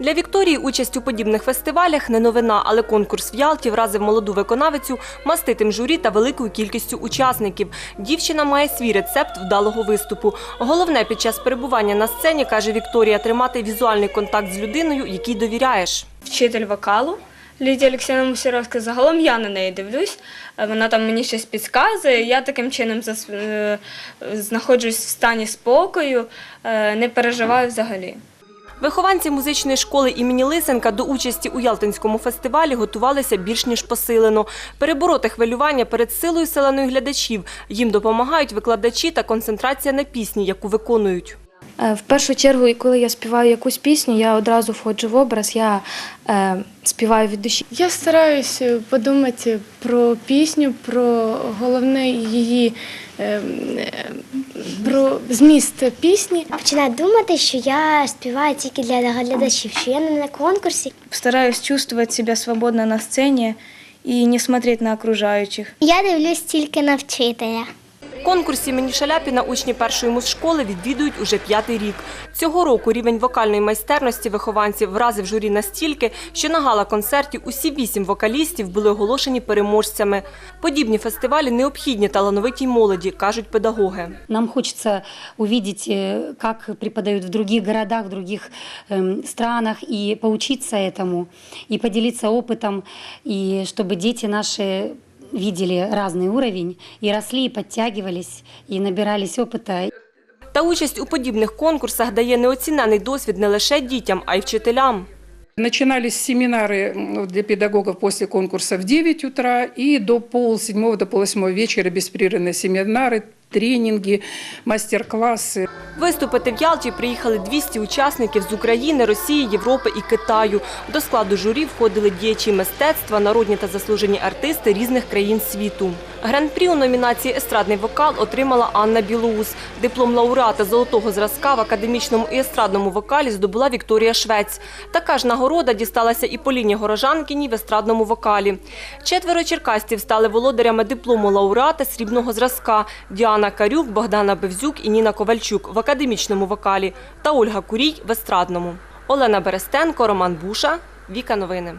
Для Вікторії участь у подібних фестивалях не новина, але конкурс в Ялті вразив молоду виконавицю маститим журі та великою кількістю учасників. Дівчина має свій рецепт вдалого виступу. Головне під час перебування на сцені, каже Вікторія, тримати візуальний контакт з людиною, якій довіряєш. вчитель вокалу Лідія Олексійовна Мусіровська. Загалом я на неї дивлюсь. Вона там мені щось підказує. Я таким чином е, знаходжусь в стані спокою, е, не переживаю взагалі. Вихованці музичної школи імені Лисенка до участі у Ялтинському фестивалі готувалися більш ніж посилено. Перебороти хвилювання перед силою селеної глядачів. Їм допомагають викладачі та концентрація на пісні, яку виконують. Е, В першу чергу, коли я співаю якусь пісню, я одразу входжу в образ, я е, співаю від душі. Я стараюсь е, подумати про пісню, про головне її е, про зміст пісні. Починаю думати, що я співаю тільки для глядачів, що я не на конкурсі. Стараюсь чувствувати себе свободно на сцені і не смотреть на окружаючих. Я дивлюсь тільки на вчителя. Конкурс імені Шаляпіна учні першої музшколи відвідують уже п'ятий рік. Цього року рівень вокальної майстерності вихованців вразив журі настільки, що на гала-концерті усі вісім вокалістів були оголошені переможцями. Подібні фестивалі необхідні талановитій молоді, кажуть педагоги. Нам хочется увидеть, э, как преподают в других городах, в других эм, странах, и поучиться этому, и поделиться опытом, и чтобы дети наши видели разный уровень, и росли, и подтягивались, и набирались опыта. Та участь у подібних конкурсах дає неоцінений досвід не лише дітям, а й вчителям. Начинались семинары м, для педагогов после конкурса в 9 утра и до пол седьмого, до пол восьмого вечера беспрерывные семинары, тренинги, мастер-классы. Виступити в Ялті приїхали 200 учасників з України, Росії, Європи і Китаю. До складу журі входили діячі мистецтва, народні та заслужені артисти різних країн світу. Гран-прі у номінації Естрадний вокал отримала Анна Білоус. Диплом лауреата золотого зразка в академічному і естрадному вокалі здобула Вікторія Швець. Така ж нагорода дісталася і Поліні Горожанкіній в естрадному вокалі. Четверо черкастів стали володарями диплому лауреата срібного зразка Діана Карюк, Богдана Бевзюк і Ніна Ковальчук академічному вокалі та Ольга Курій в естрадному. Олена Берестенко, Роман Буша, Віка Новини.